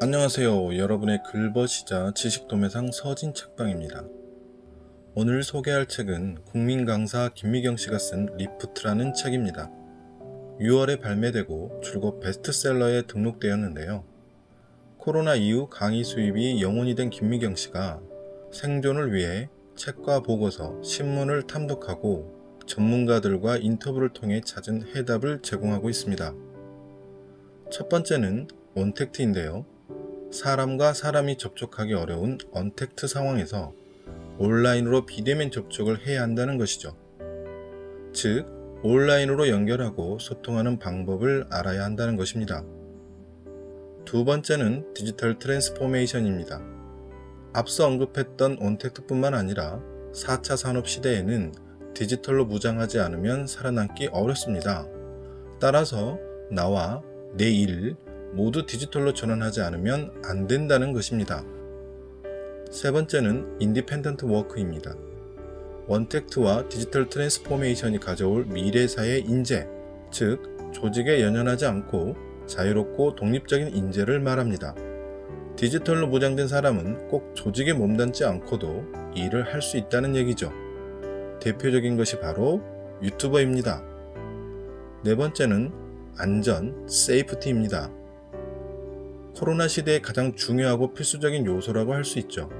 안녕하세요. 여러분의 글벗이자 지식도매상 서진 책방입니다. 오늘 소개할 책은 국민 강사 김미경 씨가 쓴 리프트라는 책입니다. 6월에 발매되고 줄곧 베스트셀러에 등록되었는데요. 코로나 이후 강의 수입이 영혼이 된 김미경 씨가 생존을 위해 책과 보고서, 신문을 탐독하고 전문가들과 인터뷰를 통해 찾은 해답을 제공하고 있습니다. 첫 번째는 온택트인데요. 사람과 사람이 접촉하기 어려운 언택트 상황에서 온라인으로 비대면 접촉을 해야 한다는 것이죠. 즉, 온라인으로 연결하고 소통하는 방법을 알아야 한다는 것입니다. 두 번째는 디지털 트랜스포메이션입니다. 앞서 언급했던 온택트뿐만 아니라 4차 산업 시대에는 디지털로 무장하지 않으면 살아남기 어렵습니다. 따라서 나와 내 일 모두 디지털로 전환하지 않으면 안 된다는 것입니다. 세 번째는 인디펜던트 워크입니다. 원택트와 디지털 트랜스포메이션이 가져올 미래사의 인재, 즉 조직에 연연하지 않고 자유롭고 독립적인 인재를 말합니다. 디지털로 무장된 사람은 꼭 조직에 몸담지 않고도 일을 할 수 있다는 얘기죠. 대표적인 것이 바로 유튜버입니다. 네 번째는 안전, 세이프티입니다. 코로나 시대에 가장 중요하고 필수적인 요소라고 할 수 있죠.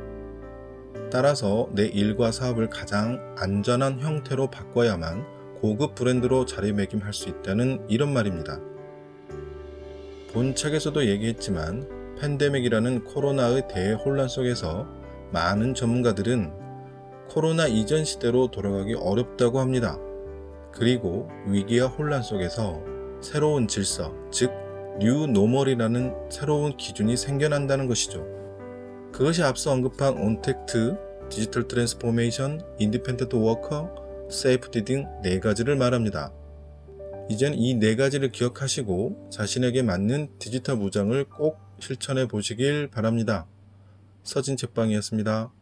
따라서 내 일과 사업을 가장 안전한 형태로 바꿔야만 고급 브랜드로 자리매김할 수 있다는 이런 말입니다. 본 책에서도 얘기했지만 팬데믹이라는 코로나의 대혼란 속에서 많은 전문가들은 코로나 이전 시대로 돌아가기 어렵다고 합니다. 그리고 위기와 혼란 속에서 새로운 질서, 즉 뉴 노멀이라는 새로운 기준이 생겨난다는 것이죠. 그것이 앞서 언급한 온택트, 디지털 트랜스포메이션, 인디펜던트 워커, 세이프티 등 네 가지를 말합니다. 이젠 이 네 가지를 기억하시고 자신에게 맞는 디지털 무장을 꼭 실천해 보시길 바랍니다. 서진 책방이었습니다.